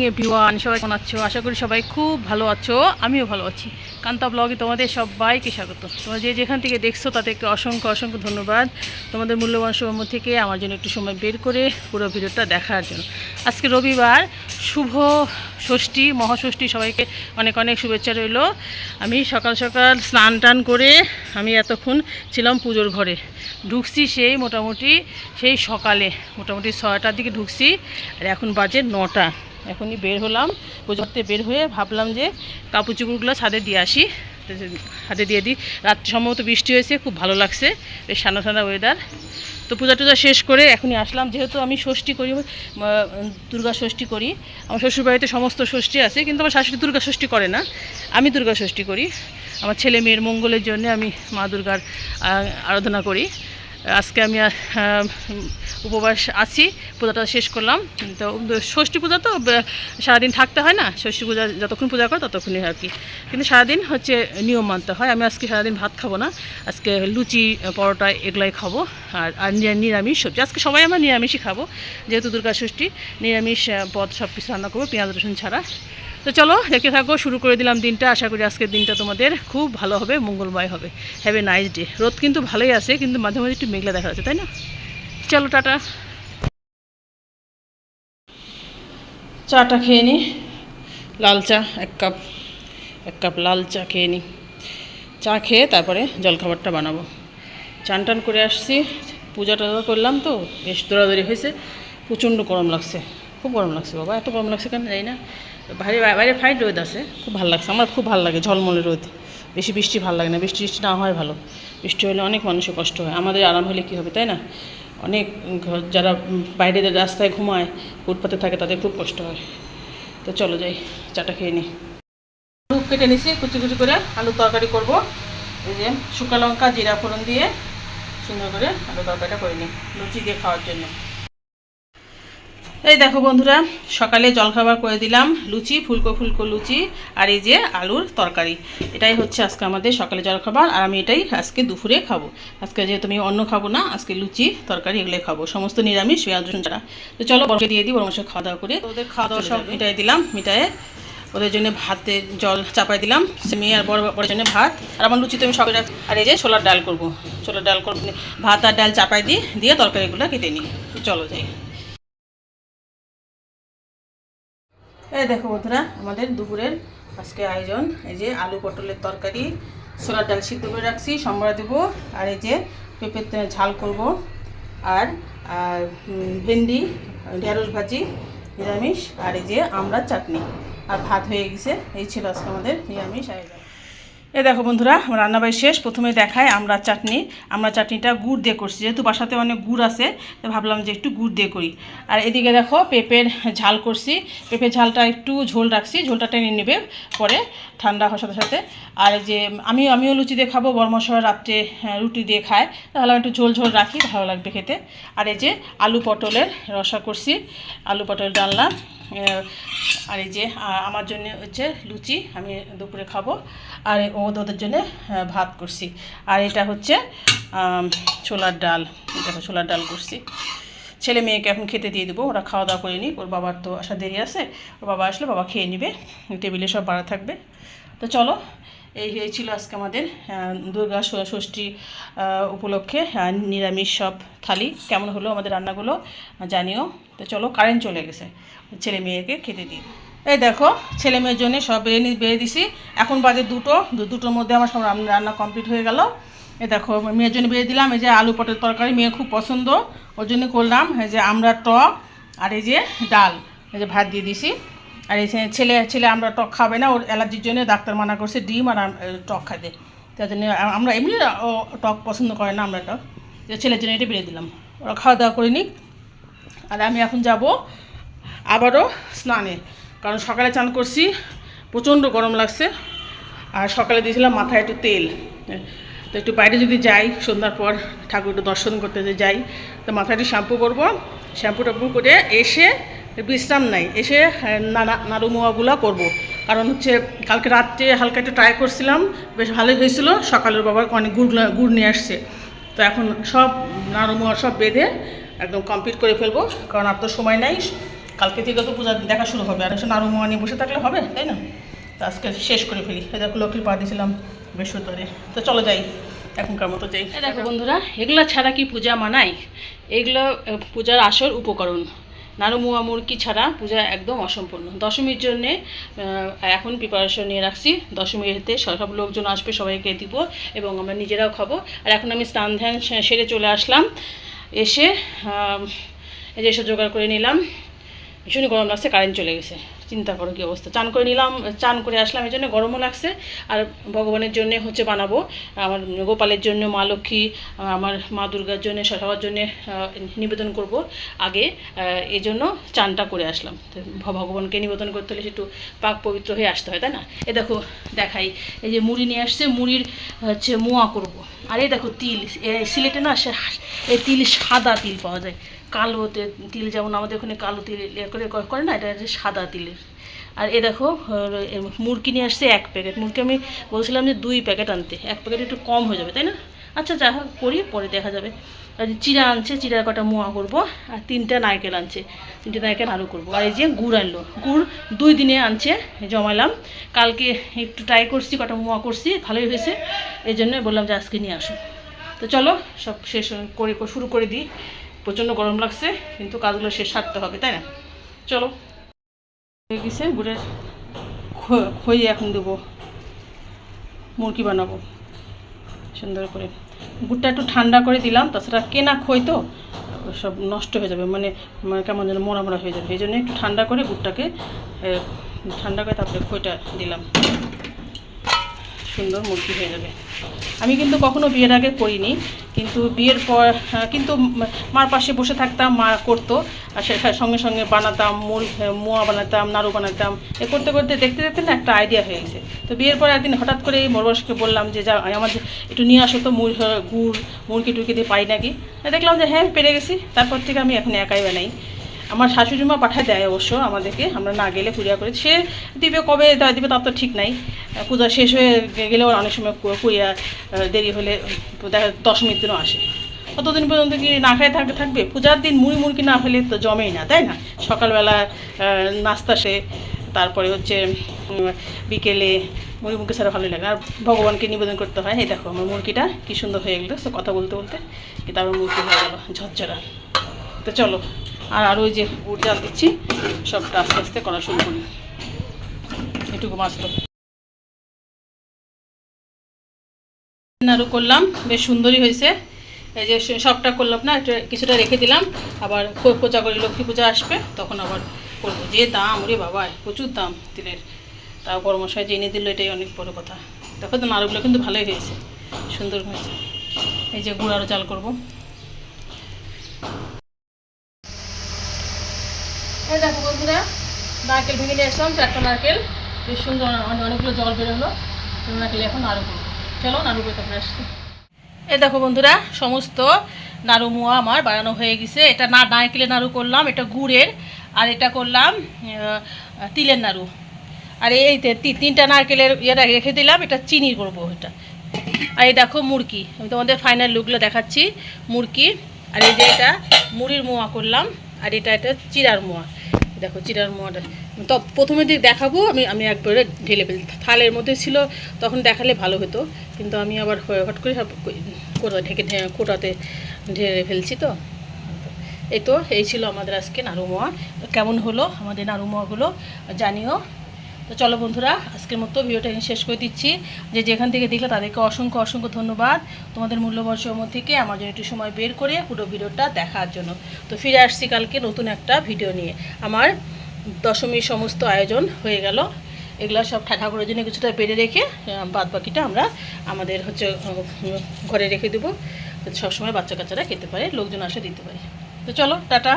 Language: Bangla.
এভরিওয়ান সবাই কেমন আছো? আশা করি সবাই খুব ভালো আছো। আমিও ভালো আছি। কান্তা ব্লগে তোমাদের সবাইকে স্বাগত। তোমরা যে যেখান থেকে দেখছ, তাদেরকে অসংখ্য অসংখ্য ধন্যবাদ। তোমাদের মূল্যবান সময় থেকে আমার জন্য একটু সময় বের করে পুরো ভিডিওটা দেখার জন্য। আজকে রবিবার, শুভ ষষ্ঠী, মহাষষ্ঠী, সবাইকে অনেক অনেক শুভেচ্ছা রইল। আমি সকাল সকাল স্নান টান করে আমি এতক্ষণ ছিলাম পুজোর ঘরে। ঢুকছি সেই মোটামুটি, সেই সকালে, মোটামুটি ছয়টার দিকে ঢুকছি, আর এখন বাজে নটা। এখনই বের হলাম, পুজো করতে বের হয়ে ভাবলাম যে কাপড় চুপড়গুলো ছাদে দিয়ে আসি। হাতে দিয়ে দিই। রাত্রে সম্ভবত বৃষ্টি হয়েছে, খুব ভালো লাগছে, বেশ ঠান্ডা ঠান্ডা ওয়েদার তো পূজা টুজা শেষ করে এখনই আসলাম। যেহেতু আমি ষষ্ঠী করি দুর্গা ষষ্ঠী করি, আমার শ্বশুরবাড়িতে সমস্ত ষষ্ঠী আছে, কিন্তু আমার শাশুড়ি দুর্গা ষষ্ঠী করে না। আমি দুর্গা ষষ্ঠী করি। আমার ছেলে মেয়ের মঙ্গলের জন্য আমি মা দুর্গার আরাধনা করি। আজকে আমি উপবাস আছি, পূজাটা শেষ করলাম। তো ষষ্ঠী পূজা তো সারাদিন থাকতে হয় না, ষষ্ঠী পূজা যতক্ষণ পূজা করো ততক্ষণই আর কি। কিন্তু সারাদিন হচ্ছে নিয়ম মানতে হয়, আমি আজকে সারাদিন ভাত খাব না, আজকে লুচি, পরোটা এগুলাই খাব, আর আর নিরামিষ সবজি। আজকে সবাই আমরা নিরামিষই খাব, যেহেতু দুর্গা ষষ্ঠী, নিরামিষ পদ সব কিছু রান্না করব, পেঁয়াজ, রসুন ছাড়া। তো চলো, দেখতে থাকো, শুরু করে দিলাম দিনটা। আশা করি আজকের দিনটা তোমাদের খুব ভালো হবে, মঙ্গলময় হবে। হ্যাভ এ নাইস ডে রোদ কিন্তু ভালোই আছে, কিন্তু মাঝে মাঝে একটু মেঘলা দেখা যাচ্ছে, তাই না? চলো, টাটা। চাটা খেয়ে নিই লাল চা, এক কাপ এক কাপ লাল চা খেয়ে নিই চা খেয়ে তারপরে জলখাবারটা বানাবো। চান টান করে আসছি। পূজা টুজা করলাম তো, বেশ দৌড়াদৌড়ি হয়েছে। প্রচণ্ড গরম লাগছে। খুব গরম লাগছে বাবা, এত গরম লাগছে কেন জানি না। বাইরে বাইরে ফাইট রোদ আছে। খুব ভালো লাগছে, আমার খুব ভালো লাগে ঝলমলে রোদ। বেশি বৃষ্টি ভালো লাগে না, বৃষ্টি বৃষ্টি না হয় ভালো। বৃষ্টি হলে অনেক মানুষের কষ্ট হয়, আমাদের আরাম হলে কী হবে, তাই না? অনেক যারা বাইরে রাস্তায় ঘুমায়, ফুটপাতে থাকে, তাদের খুব কষ্ট হয়। তো চলো যাই, চাটা খেয়ে নিই আলু কেটে নিছি, কুচি কুচি করে আলু তরকারি করব। এই যে শুকা লঙ্কা, জিরা ফোড়ন দিয়ে সুন্দর করে আলু তরকারিটা করে নিই লুচি দিয়ে খাওয়ার জন্য। এই দেখো বন্ধুরা সকালে জলখাবার করে দিলাম লুচি ফুলকো ফুলকো লুচি আর এই যে আলুর তরকারি। এটাই হচ্ছে আজকে আমাদের সকালে জলখাবার আর আমি এটাই আজকে দুপুরে খাব। আজকে যেহেতু আমি অন্য খাব না আজকে লুচি তরকারি এগুলোই খাব। সমস্ত নিরামিষ পেঁয়াজ রসুন ছাড়া। তো চলো বরকে দিয়ে দিই বরং খাওয়া দাওয়া করে ওদের খাওয়া দাওয়া সব মিটাই দিলাম মিটায়ে ওদের জন্য ভাতে জল চাপাই দিলাম। সে মেয়ে আর বড় বড়ের জন্য ভাত। আর আমার লুচি তো আমি সবাই রাখ- আর এই যে ছোলার ডাল করব। ছোলার ডাল করব। ভাত আর ডাল চাপাই দিই দিয়ে তরকারিগুলো কেটে নিই। চলো যাই। এই দেখো বন্ধুরা, আমাদের দুপুরের আজকে আয়োজন। এই যে আলু পটলের তরকারি সোলার ডাল সিদ্ধ করে রাখছি, সম্বরা দেবো, আর এই যে পেঁপের ঝাল করব, আর আর ভেন্ডি, ঢেঁড়স ভাজি, নিরামিষ, আর এই যে আমরা চাটনি। আর ভাত হয়ে গেছে, এই ছিল আজকে আমাদের নিরামিষ আয়োজন। এই দেখো বন্ধুরা আমার রান্নাবাড়ি শেষ। প্রথমে দেখায় আমরা চাটনি। আমরা চাটনিটা গুড় দিয়ে করছি। যেহেতু বাসাতে অনেক গুড় আছে তো ভাবলাম যে একটু গুড় দিয়ে করি। আর এদিকে দেখো পেঁপের ঝাল করছি। পেঁপের ঝালটা একটু ঝোল রাখছি। ঝোলটা টেনে নেবে পরে ঠান্ডা হওয়ার সাথে সাথে। আর যে আমি আমিও লুচি দিয়ে খাব বর্মশয় রাত্রে হ্যাঁ, রুটি দিয়ে খায়। তাহলে একটু ঝোল ঝোল রাখি ভালো লাগবে খেতে। আর এই যে আলু পটলের রসা করছি আলু পটল ডালনা। আর এই যে আমার জন্য হচ্ছে লুচি আমি দুপুরে খাব। আর ও ওদের জন্য ভাত করছি। আর এটা হচ্ছে ছোলার ডাল। এটা ছোলার ডাল করছি। ছেলে মেয়েকে এখন খেতে দিয়ে দেবো, ওরা খাওয়া দাওয়া করে নিক। ওর বাবার তো আসা দেরি আছে। ওর বাবা আসলে বাবা খেয়ে নেবে। টেবিলে সব বাড়া থাকবে। তো চলো এই এই ছিল আজকে আমাদের দুর্গা ষষ্ঠী উপলক্ষে নিরামিষ সব থালি। কেমন হলো আমাদের রান্নাগুলো? জানিও। তো চলো কারেন্ট চলে গেছে। ছেলে মেয়েকে খেতে দিই। এই দেখো, ছেলে মেয়ের জন্য সব বেড়ে বেড়ে দিছি। এখন বাজে দুটো দুটোর মধ্যে আমার সব রান্না কমপ্লিট হয়ে গেল। এ দেখো, মেয়ের জন্য বেড়ে দিলাম, এই যে আলু পটের তরকারি, মেয়ে খুব পছন্দ। ওর জন্য করলাম, এই যে আমরা টক আর এই যে ডাল, এই যে ভাত দিয়ে দিছি। আর এই ছেলে ছেলে আমরা টক খাবে না, ওর অ্যালার্জির জন্য ডাক্তার মানা করছে ডিম আর টক খাইতে। তার জন্য আমরা এমনি ও টক পছন্দ করে না আমরা টক ছেলের জন্য এটা বেড়ে দিলাম। ওরা খাওয়া দাওয়া করে নিক। আর আমি এখন যাব আবারও স্নানে। কারণ সকালে চান করছি, প্রচণ্ড গরম লাগছে। আর সকালে দিয়েছিলাম মাথায় একটু তেল। তো একটু বাইরে যদি যাই, সন্ধ্যার পর ঠাকুর দর্শন করতে যাই, তো মাথায় একটু শ্যাম্পু করব। শ্যাম্পু টাম্পু করে এসে বিশ্রাম নাই। এসে নাড়ুমোয়াগুলো করব। কারণ হচ্ছে, কালকে রাত্রে হালকা একটু ট্রাই করছিলাম, বেশ ভালোই হয়েছিল। সকালের বাবার অনেক গুড় গুড় নিয়ে আসছে। তো এখন সব নাড়ুমোয়া সব বেঁধে একদম কমপ্লিট করে ফেলব, কারণ আর তো সময় নাই। কালকে থেকে তো পূজা দেখা শুরু হবে। আর এসে নাড়ু মোয়া নিয়ে বসে থাকলে হবে, তাই না? তো আজকে শেষ করে ফেলি। দেখো, লক্ষ্মীর পা দিয়েছিলাম বৃহস্পতিবারে। তো চলো যাই, এখনকার মতো যাই। দেখো বন্ধুরা, এগুলো ছাড়া কি পূজা মানায়? এগুলো পূজার আসল উপকরণ। নাড়ু মুরকি ছাড়া পূজা একদম অসম্পূর্ণ। দশমীর জন্যে এখন প্রিপারেশন নিয়ে রাখছি। দশমীতে সব লোকজন আসবে, সবাইকে দিব এবং আমরা নিজেরাও খাব। আর এখন আমি স্নান ধ্যান সেরে চলে আসলাম। এসে এই যে এসব জোগাড় করে নিলাম। ভীষণই গরম লাগছে কারেন্ট চলে গেছে। চিন্তা করো কী অবস্থা। চান করে নিলাম, চান করে আসলাম, এই জন্য গরমও লাগছে। আর ভগবানের জন্য হচ্ছে বানাবো। আমার গোপালের জন্য, মা লক্ষ্মী, আমার মা দুর্গার জন্য সবার জন্য নিবেদন করব আগে। এই জন্য চানটা করে আসলাম। ভগবানকে নিবেদন করতে হলে একটু পাক পবিত্র হয়ে আসতে হয়, তাই না? এ দেখো, দেখাই। এই যে মুড়ি নিয়ে আসছে, মুড়ির হচ্ছে মোয়া করব। আর এই দেখো তিল সিলেটে না সে এই তিল সাদা তিল পাওয়া যায়। কালো তিল, যেমন আমাদের ওখানে কালো তিল ইয়ে করে করে না, এটা সাদা তিলের। আর এ দেখো মুরগি নিয়ে আসছে এক প্যাকেট। মুরগি আমি বলছিলাম যে দুই প্যাকেট আনতে, এক প্যাকেট একটু কম হয়ে যাবে, তাই না? আচ্ছা যা হোক, করি, পরে দেখা যাবে। আর চিরা আনছে, চিরার কটা মোয়া করব, আর তিনটা নারকেল আনছে, তিনটে নারকেল আলু করব। আর এই যে গুড় আনলো, গুড় দুই দিনে আনছে, জমালাম। কালকে একটু ট্রাই করছি, কটা মোয়া করছি, ভালোই হয়েছে। এই জন্য বললাম যে আজকে নিয়ে আসো। তো চলো, সব শেষ, করে, শুরু করে দিই। প্রচণ্ড গরম লাগছে, কিন্তু কাজগুলো শেষ সারতে হবে, তাই না? চলো। হয়ে গেছে, গুড়ের খই এখন দেবো। মুরগি বানাবো, সুন্দর করে। গুড়টা একটু ঠান্ডা করে দিলাম, তাছাড়া কেনা খই তো, সব নষ্ট হয়ে যাবে মানে মানে কেমন যেন মোড়া মোড়া হয়ে যাবে। এই জন্য একটু ঠান্ডা করে গুড়টাকে ঠান্ডা করে তারপরে খইটা দিলাম। সুন্দর মুরগি হয়ে যাবে। আমি কিন্তু কখনো বিয়ের আগে করিনি, কিন্তু বিয়ের পর কিন্তু মার পাশে বসে থাকতাম, মা করতো, আর সে সঙ্গে সঙ্গে বানাতাম মুর মোয়া বানাতাম, নাড়ু বানাতাম, এ করতে করতে দেখতে দেখতে না একটা আইডিয়া হয়ে গেছে। তো বিয়ের পর একদিন হঠাৎ করে এই মরবসকে বললাম যে, যা আমার একটু নিয়ে আসো তো মুর গুড়, মুরগি টুরকি দিয়ে পাই নাকি? দেখলাম যে হ্যাঁ পেরে গেছি। তারপর থেকে আমি এখন একাই বানাই। আমার শাশুড়ি মা পাঠায় দেয় অবশ্য আমাদেরকে, আমরা না গেলে পূজা করে। সে দিবে কবে দেয় দিবে তার তো ঠিক নাই। পূজা শেষ হয়ে গেলেও অনেক সময় কুড়িয়া দেরি হলে দেখা যায় দশমীর দিনও আসে। কতদিন পর্যন্ত কি না খায় থাকতে থাকবে? পূজার দিন মুড়ি মুরগি না হলে তো জমেই না, তাই না? সকালবেলা নাস্তা সে, তারপরে হচ্ছে বিকেলে মুড়ি মুরগি ছাড়া ভালোই লাগে আর ভগবানকে নিবেদন করতে হয়, এই দেখো আমার মুরগিটা কী সুন্দর হয়ে গেলো। কথা বলতে বলতে তারপর মুরগি হয়ে গেলো ঝরঝরা। তো চলো আর আরও ওই যে গুড় জাল দিচ্ছি, সবটা আস্তে আস্তে করা শুরু করি। এটুকু মাছ তো নাড়ু করলাম, বেশ সুন্দরই হয়েছে। এই যে সবটা করলাম না, একটু কিছুটা রেখে দিলাম। আবার পূজা করি, লক্ষ্মী পূজা আসবে, তখন আবার করব। যে দাম, ওরে বাবা, প্রচুর দাম তিলের। তাও বড় মশাই যে এনে দিল, এটাই অনেক বড় কথা। দেখো তো, নাড়ুগুলো কিন্তু ভালোই হয়েছে, সুন্দর হয়েছে। এই যে গুড় আরও চাল করব এই দেখো বন্ধুরা নারকেল ভেঙে নিয়ে আসলাম, চারটা নারকেল। বেশ সুন্দর অনে- অনেকগুলো জল বেরোলো। নারকেল এখন নাড়ু করব। চলো, নাড়ু করে তারপরে আসছি। এই দেখো বন্ধুরা, সমস্ত নাড়ু মোয়া আমার বানানো হয়ে গেছে। এটা না নারকেলের নাড়ু করলাম, এটা গুড়ের, আর এটা করলাম তিলের নাড়ু। আর এই তিনটা নারকেলের ইয়েটা রেখে দিলাম, এটা চিনি করব এটা। আর এই দেখো মুরগি আমি তোমাদের ফাইনাল লুকগুলো দেখাচ্ছি। মুরগি আর এই যে এটা মুড়ির মোয়া করলাম, আর এটা এটা চিরার মোয়া। দেখো চিরার মোয়াটা তো প্রথমে দিক দেখাবো, আমি আমি একবারে ঢেলে ফেলি থালের মধ্যে ছিল, তখন দেখালে ভালো হতো। কিন্তু আমি আবার হট করে সব কোটা ঢেকে কোটাতে ঢেলে ফেলছি তো। এই তো, এই ছিল আমাদের আজকে নারুমোয়া কেমন হলো? আমাদের নাড়ু মোয়াগুলো জানিও। তো চলো বন্ধুরা, আজকের মতো ভিডিওটা শেষ করে দিচ্ছি। যে যেখান থেকে দেখলে তাদেরকে অসংখ্য অসংখ্য ধন্যবাদ তোমাদের মূল্যবান সময় থেকে আমার জন্য একটু সময় বের করে পুরো ভিডিওটা দেখার জন্য। তো ফিরে আসছি কালকে নতুন একটা ভিডিও নিয়ে। আমার দশমীর সমস্ত আয়োজন হয়ে গেল। এগুলো সব ঠাকুরের জন্য কিছুটা বেড়ে রেখে বাদ বাকিটা আমরা আমাদের হচ্ছে ঘরে রেখে দেবো। সবসময় বাচ্চা কাচ্চারা খেতে পারে, লোকজন আসে দিতে পারে। তো চলো, টাটা।